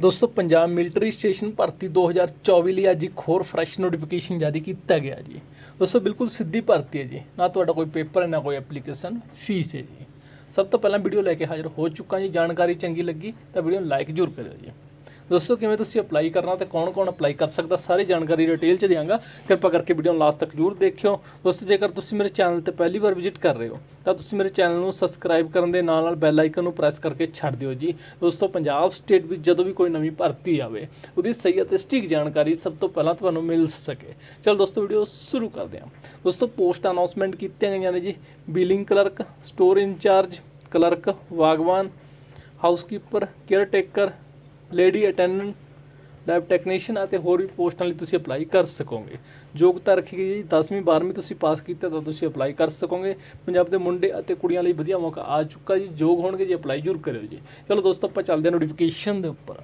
ਦੋਸਤੋ, Punjab military station ਭਰਤੀ 2024 ਲਈ ਅੱਜ ਇੱਕ ਹੋਰ ਫਰੈਸ਼ ਨੋਟੀਫਿਕੇਸ਼ਨ ਜਾਰੀ ਕੀਤਾ ਗਿਆ ਜੀ। ਦੋਸਤੋ, ਬਿਲਕੁਲ ਸਿੱਧੀ ਭਰਤੀ ਹੈ ਜੀ। ਨਾ ਤੁਹਾਡਾ ਕੋਈ ਪੇਪਰ ਹੈ, ਨਾ ਕੋਈ ਐਪਲੀਕੇਸ਼ਨ ਫੀਸ ਹੈ ਜੀ। ਸਭ ਤੋਂ ਪਹਿਲਾਂ ਵੀਡੀਓ ਲੈ ਕੇ ਹਾਜ਼ਰ ਹੋ ਚੁੱਕਾ ਜੀ। ਜਾਣਕਾਰੀ ਚੰਗੀ ਲੱਗੀ ਤਾਂ ਵੀਡੀਓ ਨੂੰ ਲਾਈਕ ਜ਼ਰੂਰ ਕਰਿਓ ਜੀ। ਦੋਸਤੋ, ਕਿਵੇਂ ਤੁਸੀਂ ਅਪਲਾਈ ਕਰਨਾ ਤੇ ਕੌਣ-ਕੌਣ ਅਪਲਾਈ ਕਰ ਸਕਦਾ, ਸਾਰੀ ਜਾਣਕਾਰੀ ਡਿਟੇਲ ਚ ਦਿਆਂਗਾ। ਕਿਰਪਾ ਕਰਕੇ ਵੀਡੀਓ ਨੂੰ ਲਾਸਟ ਤੱਕ ਜ਼ਰੂਰ ਦੇਖਿਓ। ਦੋਸਤੋ, ਜੇਕਰ ਤੁਸੀਂ ਮੇਰੇ ਚੈਨਲ ਤੇ ਪਹਿਲੀ ਵਾਰ ਵਿਜ਼ਿਟ ਕਰ ਰਹੇ ਹੋ, ਤਾਂ ਤੁਸੀਂ ਮੇਰੇ ਚੈਨਲ ਨੂੰ ਸਬਸਕ੍ਰਾਈਬ ਕਰਨ ਦੇ ਨਾਲ ਨਾਲ ਬੈਲ ਆਈਕਨ ਨੂੰ ਪ੍ਰੈਸ ਕਰਕੇ ਛੱਡ ਦਿਓ ਜੀ। ਦੋਸਤੋ, ਪੰਜਾਬ ਸਟੇਟ ਵਿੱਚ ਜਦੋਂ ਵੀ ਕੋਈ ਨਵੀਂ ਭਰਤੀ ਆਵੇ, ਉਹਦੀ ਸਹੀ ਅਤੇ ਸਟੀਕ ਜਾਣਕਾਰੀ ਸਭ ਤੋਂ ਪਹਿਲਾਂ ਤੁਹਾਨੂੰ ਮਿਲ ਸਕੇ। ਚਲੋ ਦੋਸਤੋ ਵੀਡੀਓ ਸ਼ੁਰੂ ਕਰਦੇ ਹਾਂ। ਦੋਸਤੋ ਪੋਸਟ ਅਨਾਉਂਸਮੈਂਟ ਕੀਤੀਆਂ ਗਈਆਂ ਨੇ ਜੀ। Billing clerk store in charge clerk ਵਾਗਵਾਨ housekeeper caretaker lady attendant lab technician ਅਤੇ ਹੋਰ ਵੀ ਪੋਸਟਾਂ ਲਈ ਤੁਸੀਂ ਅਪਲਾਈ ਕਰ ਸਕੋਗੇ। ਯੋਗਤਾ ਰੱਖੀ ਗਈ ਹੈ ਜੀ 10ਵੀਂ 12ਵੀਂ ਤੁਸੀਂ ਪਾਸ ਕੀਤਾ ਤਾਂ ਤੁਸੀਂ ਅਪਲਾਈ ਕਰ ਸਕੋਗੇ। ਪੰਜਾਬ ਦੇ ਮੁੰਡੇ ਅਤੇ ਕੁੜੀਆਂ ਲਈ ਵਧੀਆ ਮੌਕਾ ਆ ਚੁੱਕਾ ਜੀ, ਯੋਗ ਹੋਣਗੇ ਜੀ ਅਪਲਾਈ ਜ਼ਰੂਰ ਕਰਿਓ ਜੀ। ਚਲੋ ਦੋਸਤੋ, ਆਪਾਂ ਚੱਲਦੇ ਹਾਂ ਨੋਟੀਫਿਕੇਸ਼ਨ ਦੇ ਉੱਪਰ।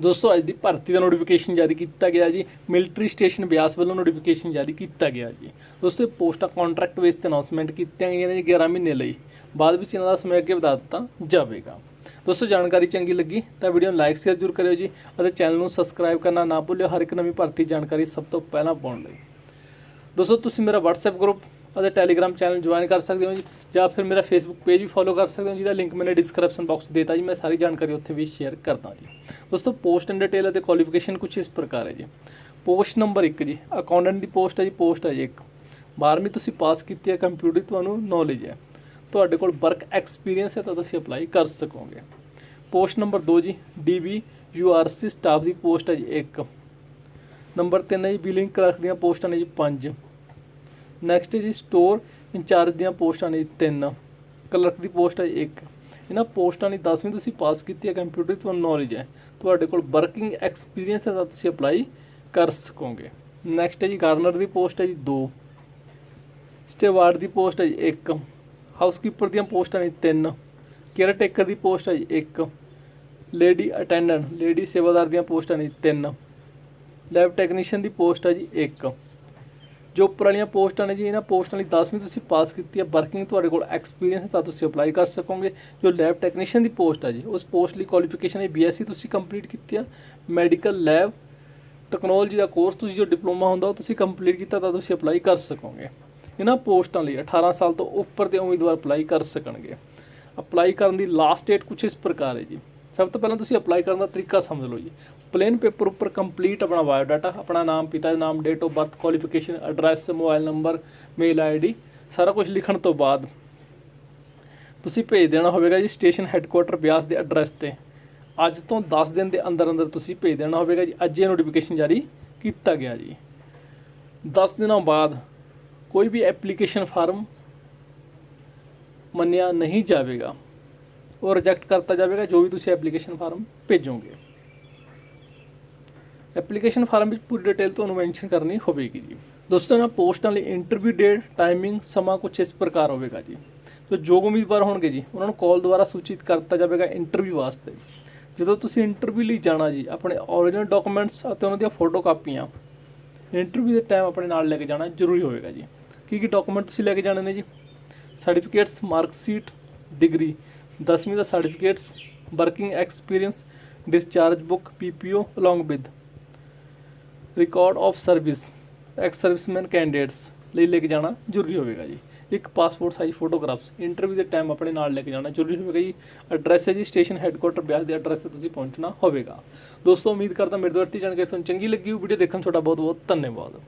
ਦੋਸਤੋ, ਅੱਜ ਦੀ ਭਰਤੀ ਦਾ ਨੋਟੀਫਿਕੇਸ਼ਨ ਜਾਰੀ ਕੀਤਾ ਗਿਆ ਜੀ। ਮਿਲਟਰੀ ਸਟੇਸ਼ਨ ਬਿਆਸ ਵੱਲੋਂ ਨੋਟੀਫਿਕੇਸ਼ਨ ਜਾਰੀ ਕੀਤਾ ਗਿਆ ਜੀ। ਦੋਸਤੋ, ਇਹ ਪੋਸਟਾਂ ਕੰਟਰੈਕਟ ਬੇਸ ਤੇ ਅਨਾਉਂਸਮੈਂਟ ਕੀਤੀਆਂ ਗਈਆਂ ਨੇ ਜੀ 11 ਮਹੀਨੇ ਲਈ। ਬਾਅਦ ਵਿੱਚ ਇਹਨਾਂ ਦਾ ਸਮੇਂ ਅੱਗੇ ਵਧਾ ਦਿੱਤਾ ਜਾਵੇਗਾ। ਦੋਸਤੋ, ਜਾਣਕਾਰੀ ਚੰਗੀ ਲੱਗੀ ਤਾਂ ਵੀਡੀਓ ਨੂੰ ਲਾਈਕ ਸ਼ੇਅਰ ਜ਼ਰੂਰ ਕਰਿਓ ਜੀ ਅਤੇ ਚੈਨਲ ਨੂੰ ਸਬਸਕ੍ਰਾਈਬ ਕਰਨਾ ਨਾ ਭੁੱਲਿਓ, ਹਰ ਇੱਕ ਨਵੀਂ ਭਰਤੀ ਜਾਣਕਾਰੀ ਸਭ ਤੋਂ ਪਹਿਲਾਂ ਪਾਉਣ ਲਈ। ਦੋਸਤੋ, ਤੁਸੀਂ ਮੇਰਾ WhatsApp ਗਰੁੱਪ ਅਤੇ Telegram ਚੈਨਲ ਜੁਆਇਨ ਕਰ ਸਕਦੇ ਹੋ ਜੀ, ਜਾਂ ਫਿਰ ਮੇਰਾ ਫੇਸਬੁੱਕ ਪੇਜ ਵੀ ਫੋਲੋ ਕਰ ਸਕਦੇ ਹੋ ਜਿਹਦਾ ਲਿੰਕ ਮੈਨੇ ਡਿਸਕ੍ਰਿਪਸ਼ਨ ਬਾਕਸ ਦਿੱਤਾ ਜੀ, ਮੈਂ ਸਾਰੀ ਜਾਣਕਾਰੀ ਉੱਥੇ ਵੀ ਸ਼ੇਅਰ ਕਰਦਾ ਜੀ। ਦੋਸਤੋ ਪੋਸਟ ਇਨ ਡਿਟੇਲ ਅਤੇ ਕੁਆਲੀਫਿਕੇਸ਼ਨ ਕੁਝ ਇਸ ਪ੍ਰਕਾਰ ਹੈ ਜੀ। ਪੋਸਟ ਨੰਬਰ 1 ਜੀ ਅਕਾਊਂਟੈਂਟ ਦੀ ਪੋਸਟ ਹੈ ਜੀ ਪੋਸਟ ਹੈ ਜੀ ਇੱਕ। 12ਵੀਂ ਤੁਸੀਂ ਪਾਸ ਕੀਤੀ ਹੈ ਕੰਪਿਊਟਰ ਤੁਹਾਨੂੰ ਨੌਲੇਜ ਹੈ। ਤੁਹਾਡੇ ਕੋਲ ਵਰਕ ਐਕਸਪੀਰੀਅੰਸ ਹੈ ਤਾਂ ਤੁਸੀਂ ਅਪਲਾਈ ਕਰ ਸਕੋਗੇ। ਪੋਸਟ ਨੰਬਰ 2 ਜੀ ਡੀਬੀ ਯੂਆਰਸੀ ਸਟਾਫ ਦੀ ਪੋਸਟ ਹੈ ਜੀ 1 ਨੰਬਰ 3 ਹੈ ਜੀ, ਬਿਲਿੰਗ ਕਲਰਕ ਦੀਆਂ ਪੋਸਟਾਂ ਨੇ ਜੀ 5 ਨੈਕਸਟ ਜੀ, ਸਟੋਰ ਇੰਚਾਰਜ ਦੀਆਂ ਪੋਸਟਾਂ ਨੇ ਜੀ 3 ਕਲਰਕ ਦੀ ਪੋਸਟ ਹੈ ਜੀ 1 ਇਹਨਾਂ ਪੋਸਟਾਂ ਲਈ 10ਵੀਂ ਤੁਸੀਂ ਪਾਸ ਕੀਤੀ ਹੈ, ਕੰਪਿਊਟਰ ਦੀ ਤੁਹਾਨੂੰ ਨੌਲੇਜ ਹੈ। ਤੁਹਾਡੇ ਕੋਲ ਵਰਕਿੰਗ ਐਕਸਪੀਰੀਅੰਸ ਹੈ ਤਾਂ ਤੁਸੀਂ ਅਪਲਾਈ ਕਰ ਸਕੋਗੇ। ਨੈਕਸਟ ਹੈ ਜੀ, ਗਾਰਨਰ ਦੀ ਪੋਸਟ ਹੈ ਜੀ 2 ਸਟੇਵਾਰਡ ਦੀ ਪੋਸਟ ਹੈ ਜੀ 1 ਹਾਊਸਕੀਪਰ ਦੀਆਂ ਪੋਸਟਾਂ ਨੇ ਤਿੰਨ ਕੇਅਰ ਟੇਕਰ ਦੀ ਪੋਸਟ ਹੈ ਜੀ ਇੱਕ ਲੇਡੀ ਅਟੈਂਡੈਂਟ ਲੇਡੀ ਸੇਵਾਦਾਰ ਦੀਆਂ ਪੋਸਟਾਂ ਨੇ ਤਿੰਨ ਲੈਬ ਟੈਕਨੀਸ਼ੀਅਨ ਦੀ ਪੋਸਟ ਹੈ ਜੀ ਇੱਕ। ਜੋ ਉੱਪਰ ਵਾਲੀਆਂ ਪੋਸਟਾਂ ਨੇ ਜੀ, ਇਹਨਾਂ ਪੋਸਟਾਂ ਲਈ 10ਵੀਂ ਤੁਸੀਂ ਪਾਸ ਕੀਤੀ ਹੈ ਵਰਕਿੰਗ ਤੁਹਾਡੇ ਕੋਲ ਐਕਸਪੀਰੀਅੰਸ ਹੈ, ਤਾਂ ਤੁਸੀਂ ਅਪਲਾਈ ਕਰ ਸਕੋਗੇ। ਜੋ ਲੈਬ ਟੈਕਨੀਸ਼ੀਅਨ ਦੀ ਪੋਸਟ ਹੈ ਜੀ, ਉਸ ਪੋਸਟ ਲਈ ਕੁਆਲੀਫਿਕੇਸ਼ਨ ਹੈ ਬੀਐਸਸੀ ਤੁਸੀਂ ਕੰਪਲੀਟ ਕੀਤੀ ਹੈ ਮੈਡੀਕਲ ਲੈਬ ਟੈਕਨੋਲੋਜੀ ਦਾ ਕੋਰਸ ਤੁਸੀਂ ਜੋ ਡਿਪਲੋਮਾ ਹੁੰਦਾ ਉਹ ਤੁਸੀਂ ਕੰਪਲੀਟ ਕੀਤਾ, ਤਾਂ ਤੁਸੀਂ ਅਪਲਾਈ ਕਰ ਸਕੋਗੇ। ਇਹਨਾਂ ਪੋਸਟਾਂ ਲਈ 18 ਸਾਲ ਤੋਂ ਉੱਪਰ ਦੇ ਉਮੀਦਵਾਰ ਅਪਲਾਈ ਕਰ ਸਕਣਗੇ। ਅਪਲਾਈ ਕਰਨ ਦੀ ਲਾਸਟ ਡੇਟ ਕੁਝ ਇਸ ਪ੍ਰਕਾਰ ਹੈ ਜੀ। ਸਭ ਤੋਂ ਪਹਿਲਾਂ ਤੁਸੀਂ ਅਪਲਾਈ ਕਰਨ ਦਾ ਤਰੀਕਾ ਸਮਝ ਲਓ ਜੀ। ਪਲੇਨ ਪੇਪਰ ਉੱਪਰ ਕੰਪਲੀਟ ਆਪਣਾ ਬਾਇਓ ਡਾਟਾ ਆਪਣਾ ਨਾਮ, ਪਿਤਾ ਦਾ ਨਾਮ date of birth qualification address mobile number mail ID ਸਾਰਾ ਕੁਝ ਲਿਖਣ ਤੋਂ ਬਾਅਦ ਤੁਸੀਂ ਭੇਜ ਦੇਣਾ ਹੋਵੇਗਾ ਜੀ ਸਟੇਸ਼ਨ ਹੈੱਡਕੁਆਟਰ ਬਿਆਸ ਦੇ ਐਡਰੈਸ ਤੇ। ਅੱਜ ਤੋਂ 10 ਦਿਨ ਦੇ ਅੰਦਰ ਅੰਦਰ ਤੁਸੀਂ ਭੇਜ ਦੇਣਾ ਹੋਵੇਗਾ ਜੀ। ਅੱਜ ਇਹ ਨੋਟੀਫਿਕੇਸ਼ਨ ਜਾਰੀ ਕੀਤਾ ਗਿਆ ਜੀ। 10 ਦਿਨਾਂ ਬਾਅਦ ਕੋਈ ਵੀ ਐਪਲੀਕੇਸ਼ਨ ਫਾਰਮ ਮੰਨਿਆ ਨਹੀਂ ਜਾਵੇਗਾ ਉਹ ਰਿਜੈਕਟ ਕਰਤਾ ਜਾਵੇਗਾ, ਜੋ ਵੀ ਤੁਸੀਂ ਐਪਲੀਕੇਸ਼ਨ ਫਾਰਮ ਭੇਜੋਗੇ। ਐਪਲੀਕੇਸ਼ਨ ਫਾਰਮ ਵਿੱਚ ਪੂਰੀ ਡਿਟੇਲ ਤੁਹਾਨੂੰ ਮੈਂਸ਼ਨ ਕਰਨੀ ਹੋਵੇਗੀ ਜੀ। ਦੋਸਤੋ, ਇਹਨਾਂ ਪੋਸਟਾਂ ਲਈ ਇੰਟਰਵਿਊ ਡੇਟ ਟਾਈਮਿੰਗ ਸਮਾਂ ਕੁਝ ਇਸ ਪ੍ਰਕਾਰ ਹੋਵੇਗਾ ਜੀ। ਜੋ ਯੋਗ ਉਮੀਦਵਾਰ ਹੋਣਗੇ ਜੀ, ਉਹਨਾਂ ਨੂੰ ਕਾਲ ਦੁਆਰਾ ਸੂਚਿਤ ਕਰਤਾ ਜਾਵੇਗਾ ਇੰਟਰਵਿਊ ਵਾਸਤੇ। ਜਦੋਂ ਤੁਸੀਂ ਇੰਟਰਵਿਊ ਲਈ ਜਾਣਾ ਜੀ, ਆਪਣੇ ਓਰੀਜਨਲ ਡਾਕੂਮੈਂਟਸ ਅਤੇ ਉਹਨਾਂ ਦੀਆਂ ਫੋਟੋ ਕਾਪੀਆਂ ਇੰਟਰਵਿਊ ਦੇ ਟਾਈਮ ਆਪਣੇ ਨਾਲ ਲੈ ਕੇ ਜਾਣਾ ਜ਼ਰੂਰੀ ਹੋਵੇਗਾ ਜੀ। ਕੀ ਕੀ ਡਾਕੂਮੈਂਟ ਤੁਸੀਂ ਲੈ ਕੇ ਜਾਣੇ ਨੇ ਜੀ? ਸਰਟੀਫਿਕੇਟਸ ਮਾਰਕਸ਼ੀਟ ਡਿਗਰੀ 10ਵੀਂ ਦਾ certificates working experience discharge book PPO along with record of service ex serviceman candidates ਲਈ ਲੈ ਕੇ ਜਾਣਾ ਜ਼ਰੂਰੀ ਹੋਵੇਗਾ ਜੀ। ਇੱਕ ਪਾਸਪੋਰਟ ਸਾਈਜ਼ ਫੋਟੋਗ੍ਰਾਫਸ ਇੰਟਰਵਿਊ ਦੇ ਟਾਈਮ ਆਪਣੇ ਨਾਲ ਲੈ ਕੇ ਜਾਣਾ ਜ਼ਰੂਰੀ ਹੋਵੇਗਾ ਜੀ। ਐਡਰੈਸ ਹੈ ਜੀ ਸਟੇਸ਼ਨ ਹੈੱਡਕੁਆਟਰ ਬਿਆਸ ਦੇ ਐਡਰੈਸ ਤੇ ਤੁਸੀਂ ਪਹੁੰਚਣਾ ਹੋਵੇਗਾ। ਦੋਸਤੋ, ਉਮੀਦ ਕਰਦਾ ਮੇਰੇ ਦੁਆਰਾ ਦਿੱਤੀ ਜਾਣਕਾਰੀ ਤੁਹਾਨੂੰ ਚੰਗੀ ਲੱਗੀ ਹੋ ਵੀਡੀਓ ਦੇਖਣ ਤੁਹਾਡਾ ਬਹੁਤ ਬਹੁਤ ਧੰਨਵਾਦ।